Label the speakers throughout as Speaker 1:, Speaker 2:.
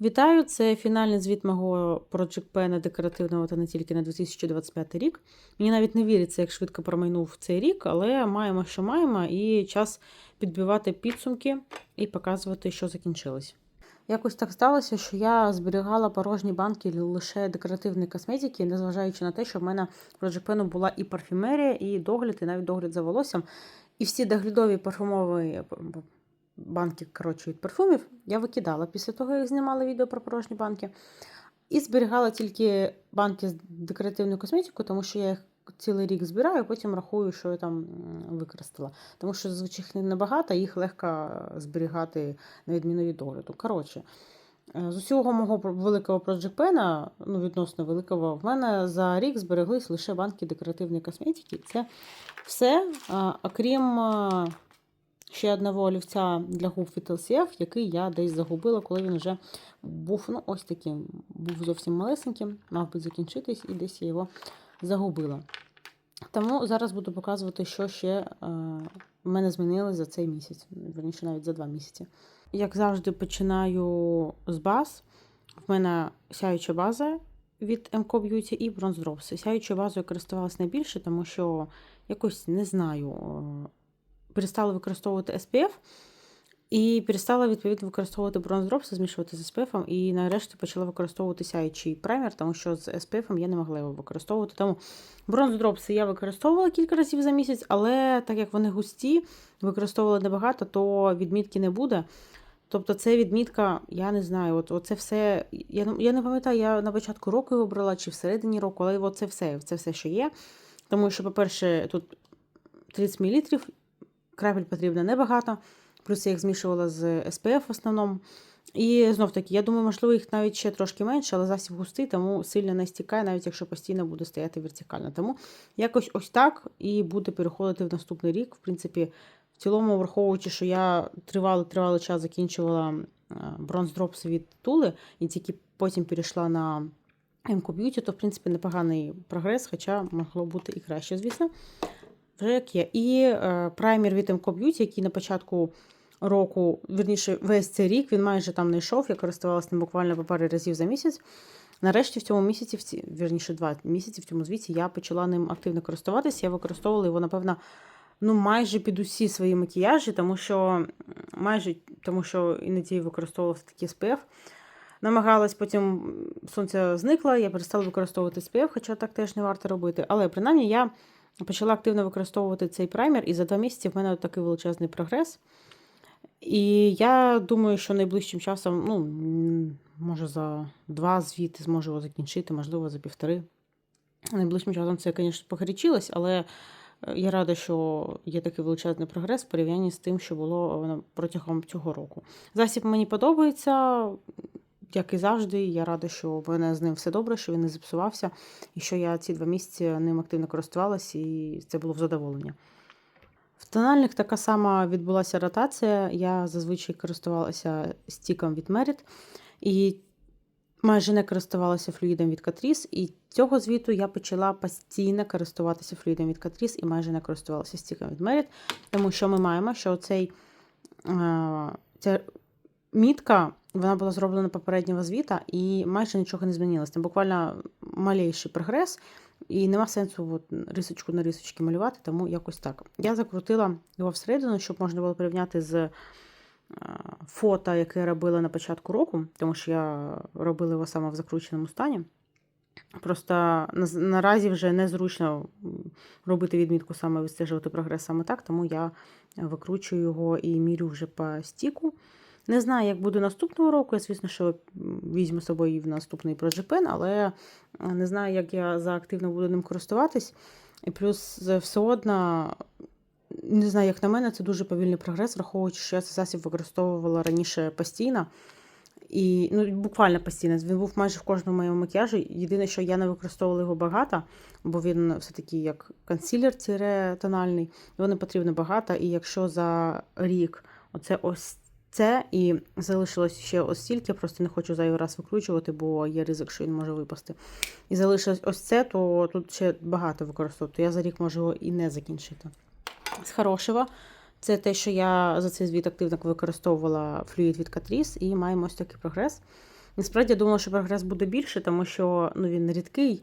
Speaker 1: Вітаю! Це фінальний звіт мого Project Pen декоративного та не тільки на 2025 рік. Мені навіть не віриться, як швидко промайнув цей рік, але маємо, що маємо, і час підбивати підсумки і показувати, що закінчилось. Якось так сталося, що я зберігала порожні банки лише декоративної косметики, незважаючи на те, що в мене в Project Pen була і парфюмерія, і догляд, і навіть догляд за волоссям. І всі доглядові парфумові банки коротше, від парфумів я викидала після того, як знімала відео про порожні банки. І зберігала тільки банки з декоративною косметикою, тому що я їх цілий рік збираю, потім рахую, що я там використала. Тому що зазвичай їх небагато, їх легко зберігати на відміну від догляду. Коротше, е, з усього мого великого Project Pen, ну відносно великого, в мене за рік збереглись лише банки декоративної косметики. Це все, окрім ще одного олівця для губ від LCF, який я десь загубила, коли він вже був ну, ось таким, був зовсім малесеньким, мав би закінчитись, і десь я його загубила. Тому зараз буду показувати, що ще е, в мене змінилось за цей місяць, верніше навіть за два місяці. Як завжди, починаю з баз. В мене сяюча база від MCO Beauty і Bronze Drops. Сяючою базою користувалася найбільше, тому що якось не знаю. Перестала використовувати SPF і перестала відповідно використовувати Drops, змішувати з SPF, і нарешті почала використовувати сяючий праймер, тому що з SPF я не могла його використовувати. Тому Drops я використовувала кілька разів за місяць, але так як вони густі, використовувала небагато, то відмітки не буде. Тобто це відмітка, я не знаю, от, це все. Я я не пам'ятаю, я на початку року його брала чи всередині року, але це все, це все, що є. Тому що, по-перше, тут 30 мл, Крапель потрібно небагато, плюс я їх змішувала з SPF в основному. І знов таки, я думаю, можливо, їх навіть ще трошки менше, але засіб густий, тому сильно не стікає, навіть якщо постійно буде стояти вертикально. Тому якось ось так і буде переходити в наступний рік. В принципі, в цілому, враховуючи, що я тривалий тривалий час закінчувала Bronze Drops від Тули, і тільки потім перейшла на Beauty, то, в принципі, непоганий прогрес, хоча могло бути і краще, звісно як. І е, праймер від MCO Beauty, який на початку року, верніше, весь цей рік, він майже там не йшов. Я користувалася ним буквально по пару разів за місяць. Нарешті в цьому місяці, в ці, вірніше, два місяці в цьому звіті, я почала ним активно користуватися. Я використовувала його, напевно, ну, майже під усі свої макіяжі, тому що майже тому що іноді використовувала такі SPF. Намагалась, потім сонце зникло, я перестала використовувати SPF, хоча так теж не варто робити. Але принаймні я почала активно використовувати цей праймер, і за два місяці в мене такий величезний прогрес. І я думаю, що найближчим часом, ну, може, за два звіти зможу його закінчити, можливо, за півтори. Найближчим часом це, звісно, погорячилось, але е, я рада, що є такий величезний прогрес в порівнянні з тим, що було протягом цього року. Засіб мені подобається як і завжди, я рада, що в мене з ним все добре, що він не зіпсувався, і що я ці два місяці ним активно користувалася, і це було в задоволення. В тональних така сама відбулася ротація. Я зазвичай користувалася стіком від Merit, і майже не користувалася флюїдом від Catrice, і цього звіту я почала постійно користуватися флюїдом від Catrice і майже не користувалася стіком від Merit, тому що ми маємо, що цей, ця мітка вона була зроблена попереднього звіта і майже нічого не змінилося. Там буквально малейший прогрес, і нема сенсу от, рисочку на рисочки малювати, тому якось так. Я закрутила його всередину, щоб можна було порівняти з е, фото, яке я робила на початку року, тому що я робила його саме в закрученому стані. Просто наразі вже незручно робити відмітку саме вистежувати прогрес саме так, тому я викручую його і мірю вже по стіку. Не знаю, як буде наступного року. Я, звісно, що візьму з собою в наступний Project але е, не знаю, як я заактивно буду ним користуватись. І плюс все одно, не знаю, як на мене, це дуже повільний прогрес, враховуючи, що я цей засіб використовувала раніше постійно. І ну, буквально постійно. Він був майже в кожному моєму макіяжі. Єдине, що я не використовувала його багато, бо він все-таки як консилер тональний, його не потрібно багато. І якщо за рік оце ось це і залишилось ще ось стільки, просто не хочу зайвий раз викручувати, бо є ризик, що він може випасти. І залишилось ось це, то тут ще багато використовувати. Я за рік можу його і не закінчити. З хорошого, це те, що я за цей звіт активно використовувала флюїд від Catrice, і маємо ось такий прогрес. Насправді я думала, що прогрес буде більше, тому що ну, він рідкий,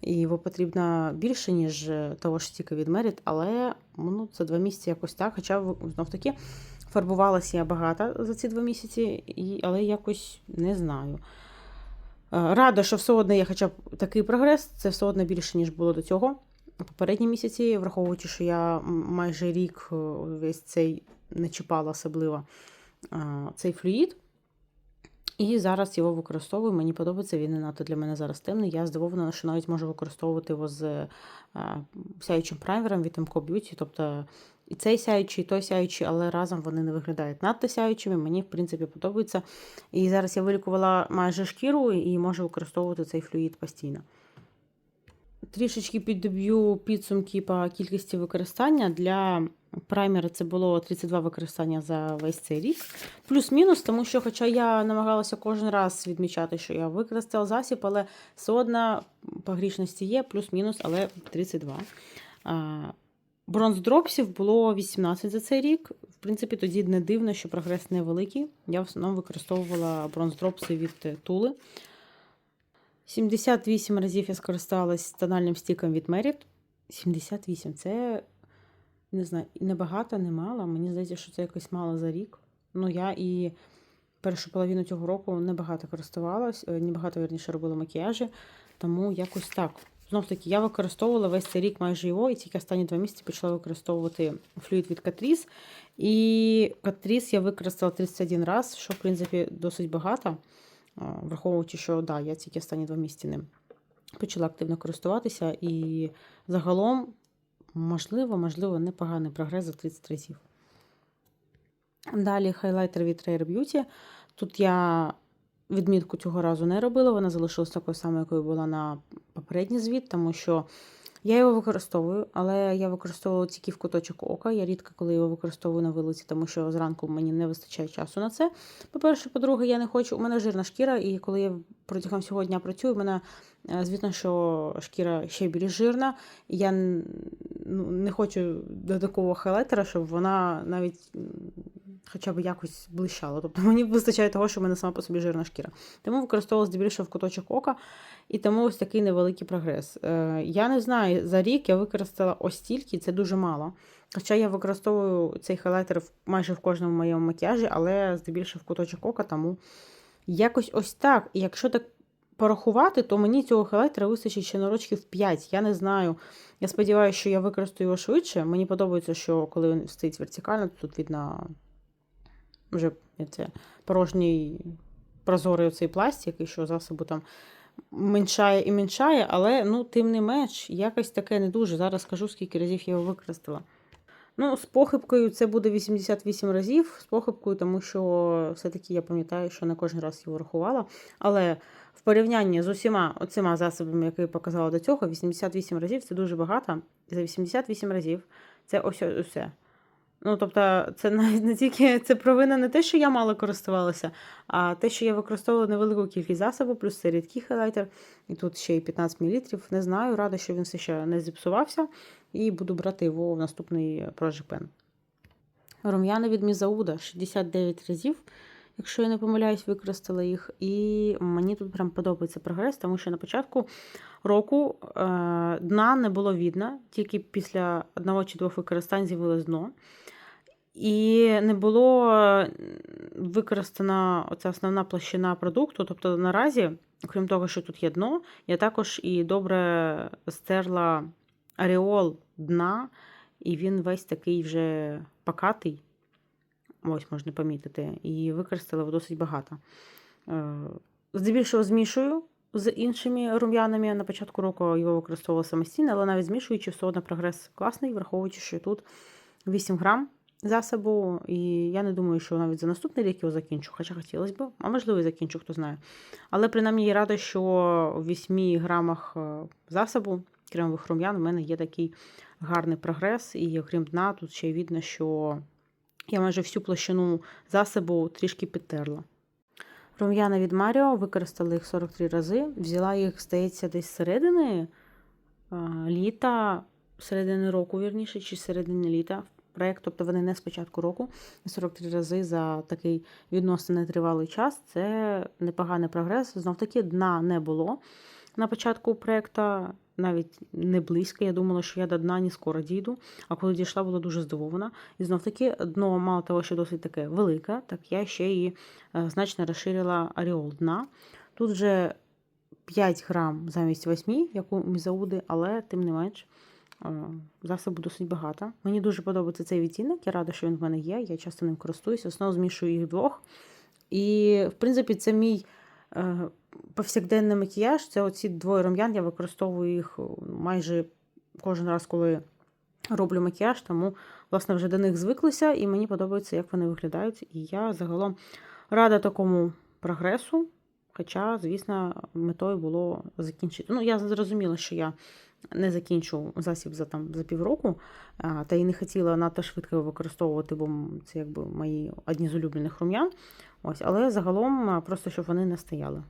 Speaker 1: і його потрібно більше, ніж е, того ж тільки від Merit, але ну, це два місяці якось так. Хоча знов таки фарбувалася я багато за ці два місяці, і, але якось не знаю. Е, Рада, що все одно є хоча б такий прогрес, це все одно більше, ніж було до цього. Попередні місяці, враховуючи, що я майже рік е, весь цей не чіпала особливо цей флюїд. І зараз його використовую. Мені подобається, він не надто для мене зараз темний. Я здивована, що навіть можу використовувати його з е, сяючим праймером від MCO Beauty. Тобто і цей сяючий, і той сяючий, але разом вони не виглядають надто сяючими. Мені, в принципі, подобається. І зараз я вилікувала майже шкіру і можу використовувати цей флюїд постійно. Трішечки піддоб'ю підсумки по кількості використання. Для праймера це було 32 використання за весь цей рік. Плюс-мінус, тому що, хоча я намагалася кожен раз відмічати, що я використала засіб, але все одно по грішності є, плюс-мінус, але 32. Бронз дропсів було 18 за цей рік. В принципі, тоді не дивно, що прогрес невеликий. Я в основному використовувала бронз дропси від е, Тули. 78 разів я скористалась тональним стіком від Merit. 78 це не знаю, не багато, не мало. Мені здається, що це якось мало за рік. Ну, я і першу половину цього року небагато користувалась, е, небагато вірніше робила макіяжі, тому якось так. Знов таки, я використовувала весь цей рік майже його, і тільки останні два місяці почала використовувати флюїд від Catrice. І Catrice я використала 31 раз, що, в принципі, досить багато. Враховуючи, що да, я тільки останні два місяці ним почала активно користуватися. І загалом, можливо, можливо, непоганий прогрес за 30 разів. Далі хайлайтер від Rare Beauty. Тут я відмітку цього разу не робила, вона залишилась такою самою, якою була на попередній звіт, тому що я його використовую, але я використовую тільки в куточок ока. Я рідко коли його використовую на вилиці, тому що зранку мені не вистачає часу на це. По-перше, по-друге, я не хочу. У мене жирна шкіра, і коли я протягом всього дня працюю, у мене е, звісно, що шкіра ще більш жирна. Я ну, не хочу додаткового хайлайтера, щоб вона навіть хоча б якось блищала. Тобто мені вистачає того, що в мене сама по собі жирна шкіра. Тому використовувала здебільшого в куточок ока, і тому ось такий невеликий прогрес. Е, я не знаю, за рік я використала ось стільки, це дуже мало. Хоча я використовую цей хайлайтер майже в кожному моєму макіяжі, але здебільшого в куточок ока, тому якось ось так. І якщо так порахувати, то мені цього хайлайтера вистачить ще на рочків 5. Я не знаю. Я сподіваюся, що я використаю його швидше. Мені подобається, що коли він стоїть вертикально, то тут видно вже це порожній прозорий оцей пластик, і що засобу там меншає і меншає, але ну, тим не менш, якось таке не дуже. Зараз скажу, скільки разів я його використала. Ну, з похибкою це буде 88 разів. З похибкою, тому що все-таки я пам'ятаю, що не кожен раз його рахувала. Але в порівнянні з усіма оцима засобами, які я показала до цього, 88 разів це дуже багато. За 88 разів це ось усе. Ну, тобто, це навіть не тільки це провина не те, що я мало користувалася, а те, що я використовувала невелику кількість засобу, плюс це рідкий хайлайтер, і тут ще й 15 мл. Не знаю, рада, що він все ще не зіпсувався, і буду брати його в наступний Project Pen. Рум'яна від Мізауда 69 разів, якщо я не помиляюсь, використала їх. І мені тут прям подобається прогрес, тому що на початку року е, дна не було видно, тільки після одного чи двох використань з'явилось дно. І не було використана оця основна площина продукту. Тобто наразі, окрім того, що тут є дно, я також і добре стерла аріол дна, і він весь такий вже покатий. Ось можна помітити, і використала досить багато. Е, Здебільшого змішую з іншими рум'янами. На початку року його використовувала самостійно, але навіть змішуючи, все одно прогрес класний, враховуючи, що тут 8 грам засобу, і я не думаю, що навіть за наступний рік його закінчу, хоча хотілося б, а можливо, і закінчу, хто знає. Але принаймні я рада, що в 8 грамах е, засобу кремових рум'ян у мене є такий гарний прогрес, і окрім дна, тут ще й видно, що я майже всю площину засобу трішки підтерла. Рум'яна від Маріо використала їх 43 рази. Взяла їх, здається, десь середини літа, середини року, вірніше, чи середини літа. Проєкт, тобто вони не з початку року, 43 рази за такий відносно нетривалий час. Це непоганий прогрес. Знов таки дна не було на початку проєкту, навіть не близько. Я думала, що я до дна не скоро дійду. А коли дійшла, була дуже здивована. І знов таки дно, мало того, що досить таке велике, так я ще і е, значно розширила аріол дна. Тут вже 5 грам замість 8, як у мізауди, але тим не менш. е, Засобу досить багато. Мені дуже подобається цей відтінок. Я рада, що він в мене є. Я часто ним користуюся. Основно змішую їх двох. І, в принципі, це мій е, повсякденний макіяж. Це оці двоє рум'ян. Я використовую їх майже кожен раз, коли роблю макіяж. Тому, власне, вже до них звиклися, і мені подобається, як вони виглядають. І я загалом рада такому прогресу. Хоча, звісно, метою було закінчити. Ну, я зрозуміла, що я не закінчу засіб за там за півроку, та й не хотіла надто швидко використовувати, бо це якби мої одні з улюблених рум'ян. Ось, але загалом просто щоб вони не стояли.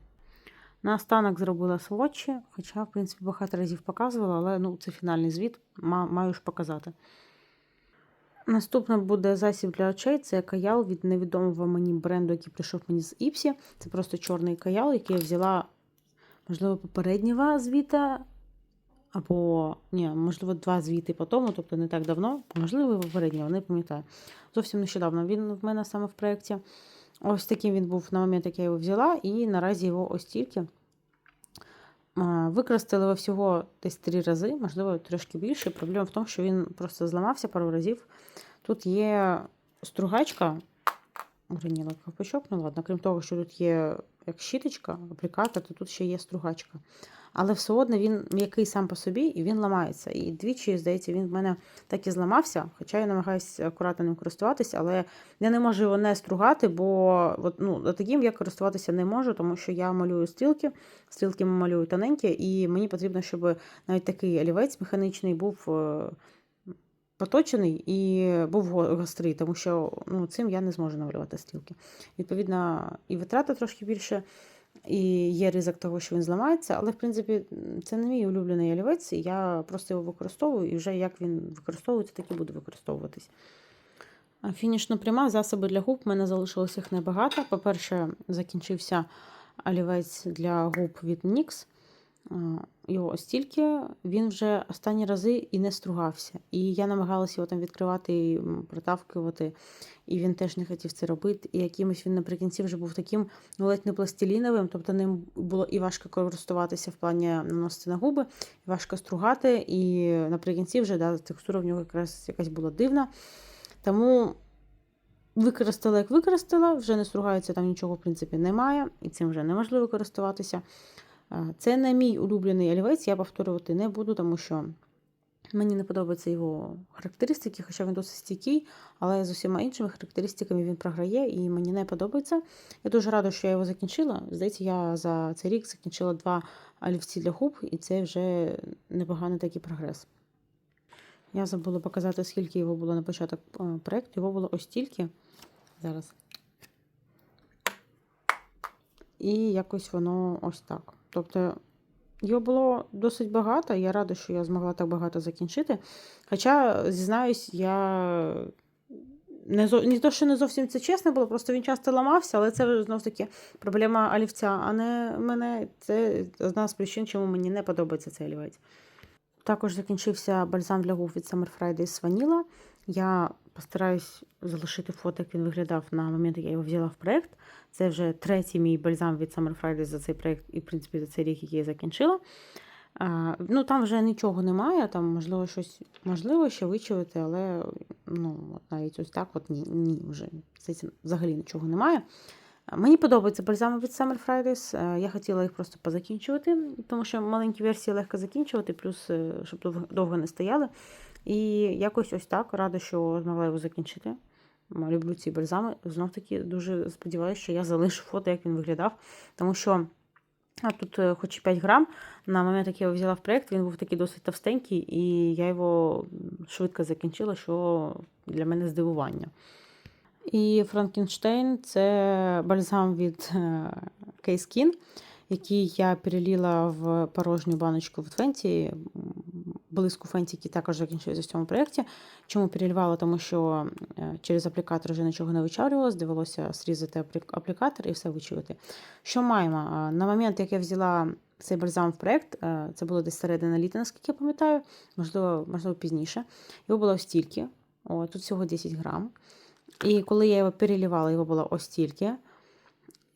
Speaker 1: Наостанок зробила сводчі, хоча, в принципі, багато разів показувала, але ну, це фінальний звіт, маю ж показати. Наступне буде засіб для очей. Це каял від невідомого мені бренду, який прийшов мені з Іпсі. Це просто чорний каял, який я взяла, можливо, попереднього звіта, або ні, можливо, два звіти по тому, тобто не так давно, можливо, попереднього, не пам'ятаю. Зовсім нещодавно він в мене саме в проєкті. Ось таким він був на момент, як я його взяла, і наразі його ось тільки. Використали його всього десь три рази, можливо, трошки більше. Проблема в тому, що він просто зламався пару разів. Тут є стругачка, граніла ковпачок, ну ладно, крім того, що тут є як щіточка, аплікатор, то тут ще є стругачка. Але все одно він м'який сам по собі і він ламається. І двічі, здається, він в мене так і зламався, хоча я намагаюся акуратно ним користуватися, але я не можу його не стругати, бо от, ну, таким я користуватися не можу, тому що я малюю стрілки, стрілки малюю тоненькі, і мені потрібно, щоб навіть такий олівець механічний був е, поточений і був гострий, тому що ну, цим я не зможу намалювати стрілки. Відповідно, і витрата трошки більше, і є ризик того, що він зламається, але в принципі це не мій улюблений олівець, і я просто його використовую, і вже як він використовується, так і буде використовуватись. Фінішно пряма засоби для губ. У мене залишилось їх небагато. По-перше, закінчився олівець для губ від NYX. Його ось він вже останні рази і не стругався. І я намагалася його там відкривати і протавкувати, і він теж не хотів це робити. І якимось він наприкінці вже був таким ну, ледь не пластиліновим, тобто ним було і важко користуватися в плані наносити на губи, і важко стругати. І наприкінці вже да, текстура в нього якраз якась була дивна. Тому використала, як використала, вже не стругається, там нічого, в принципі, немає, і цим вже неможливо користуватися. Це не мій улюблений олівець, я повторювати не буду, тому що мені не подобаються його характеристики, хоча він досить стійкий, але з усіма іншими характеристиками він програє і мені не подобається. Я дуже рада, що я його закінчила. Здається, я за цей рік закінчила два олівці для губ, і це вже непоганий такий прогрес. Я забула показати, скільки його було на початок е, проєкту. Його було ось стільки. Зараз. І якось воно ось так. Тобто його було досить багато. Я рада, що я змогла так багато закінчити. Хоча, зізнаюсь, я не, зо... не то, що не зовсім це чесно було, просто він часто ламався, але це знов таки проблема олівця, а не мене. Це одна з причин, чому мені не подобається цей олівець. Також закінчився бальзам для губ від Summer Fridays Vanilla. Я постараюсь залишити фото, як він виглядав на момент, як я його взяла в проєкт. Це вже третій мій бальзам від Summer Fridays за цей проєкт і, в принципі, за цей рік, який я закінчила. А, ну, Там вже нічого немає, там, можливо, щось можливо ще вичувати, але ну, от навіть ось так от ні, ні вже взагалі нічого немає. Мені подобаються бальзами від Summer Fridays. Я хотіла їх просто позакінчувати, тому що маленькі версії легко закінчувати, плюс е, щоб довго- довго не стояли. І якось ось так рада, що змогла його закінчити. Люблю ці бальзами. Знов таки дуже сподіваюся, що я залишу фото, як він виглядав. Тому що а тут, е, хоч і 5 грам, на момент, як я його взяла в проєкт, він був такий досить товстенький, і я його швидко закінчила, що для мене здивування. І Франкенштейн це бальзам від K-Skin, який я переліла в порожню баночку в Твенті. Блиску фентики також закінчилися в цьому проєкті. Чому переливала? Тому що е, через аплікатор вже нічого не вичавлювалось, довелося зрізати аплі- аплікатор і все вичавити. Що маємо? На момент, як я взяла цей бальзам в проєкт, е, це було десь середина літа, наскільки я пам'ятаю, можливо, можливо пізніше. Його було ось стільки. О, тут всього 10 грам. І коли я його перелівала, його було ось стільки.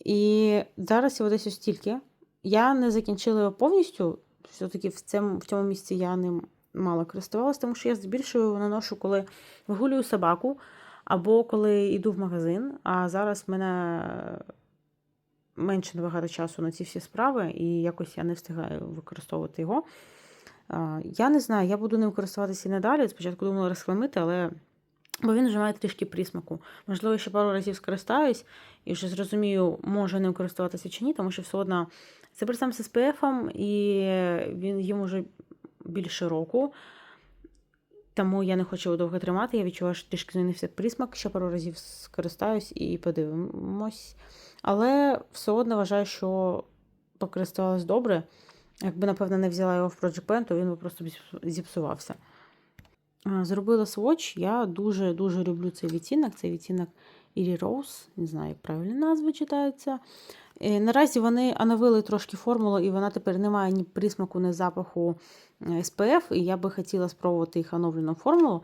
Speaker 1: І зараз його десь ось стільки. Я не закінчила його повністю. Все-таки в цьому, в цьому місці я ним мало користувалася, тому що я його наношу, коли вигулюю собаку, або коли йду в магазин. А зараз в мене менше набагато часу на ці всі справи, і якось я не встигаю використовувати його. Я не знаю, я буду ним користуватися і надалі. Спочатку думала розхламити, але бо він вже має трішки присмаку. Можливо, ще пару разів скористаюсь і вже зрозумію, можу ним користуватися чи ні, тому що все одно це сам з SPF, і він йому вже більше року. Тому я не хочу його довго тримати. Я відчуваю, що трішки змінився присмак. Ще пару разів скористаюсь і подивимось. Але все одно вважаю, що покористувалась добре. Якби, напевно, не взяла його в Project Pen, то він би просто зіпсувався. Зробила сводч. Я дуже-дуже люблю цей відтінок. Цей відтінок Eerie Rose, не знаю, як правильно назва читається. Е, Наразі вони оновили трошки формулу, і вона тепер не має ні присмаку, ні запаху е, SPF, і я би хотіла спробувати їх оновлену формулу.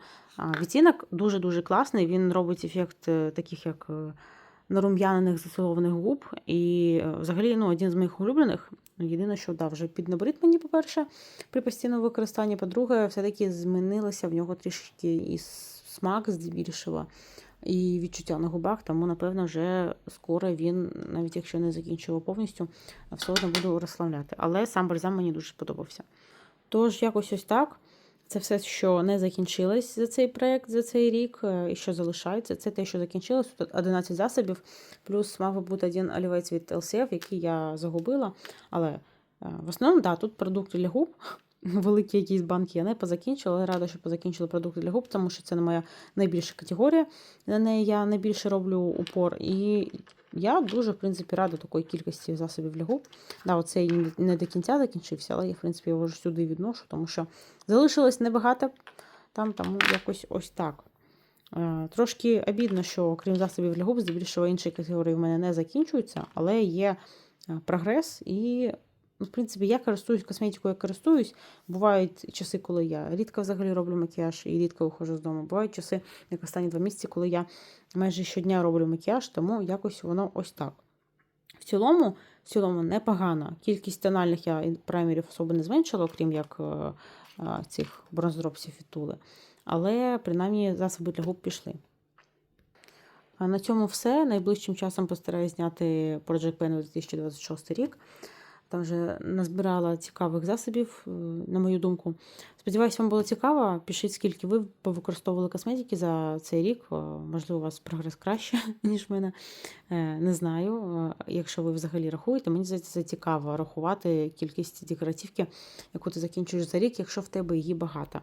Speaker 1: Відтінок дуже-дуже класний. Він робить ефект е, таких, як е, нарум'янених зацілованих губ. І е, взагалі ну, один з моїх улюблених. Єдине, що да, вже піднабрид мені, по-перше, при постійному використанні. По-друге, все-таки змінилося в нього трішки і смак здебільшого, і відчуття на губах, тому, напевно, вже скоро він, навіть якщо не закінчив повністю, все одно буду розслабляти. Але сам бальзам мені дуже сподобався. Тож, якось ось так. Це все, що не закінчилось за цей проєкт, за цей рік, е, і що залишається. Це те, що закінчилось. Тут 11 засобів, плюс мав бути один олівець від LCF, який я загубила. Але е, в основному, да, тут продукти для губ. Великі якісь банки я не позакінчила, але рада, що позакінчила продукти для губ, тому що це не моя найбільша категорія. На неї я найбільше роблю упор. І я дуже, в принципі, рада такої кількості засобів для губ. Да, оцей не до кінця закінчився, але я, в принципі, його вже сюди відношу, тому що залишилось небагато там, тому якось ось так. Е, Трошки обідно, що крім засобів для губ, здебільшого інші категорії в мене не закінчуються, але є е, прогрес і. Ну, в принципі, я користуюсь косметикою, я користуюсь. Бувають часи, коли я рідко взагалі роблю макіяж і рідко виходжу з дому. Бувають часи, як останні два місяці, коли я майже щодня роблю макіяж, тому якось воно ось так. В цілому, в цілому непогано. Кількість тональних я праймерів особо не зменшила, окрім як е, е, цих бронздропсів від Тули. Але принаймні засоби для губ пішли. На цьому все. Найближчим часом постараюсь зняти Project Pen 2026 рік. Там вже назбирала цікавих засобів, е, на мою думку. Сподіваюсь, вам було цікаво. Пишіть, скільки ви повикористовували косметики за цей рік. Е, Можливо, у вас прогрес краще, ніж в мене. Е, Не знаю. Якщо ви взагалі рахуєте, мені здається, цікаво рахувати кількість декоративки, яку ти закінчуєш за рік, якщо в тебе її багато.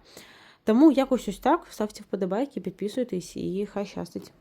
Speaker 1: Тому якось ось так. Ставте вподобайки, підписуйтесь і хай щастить.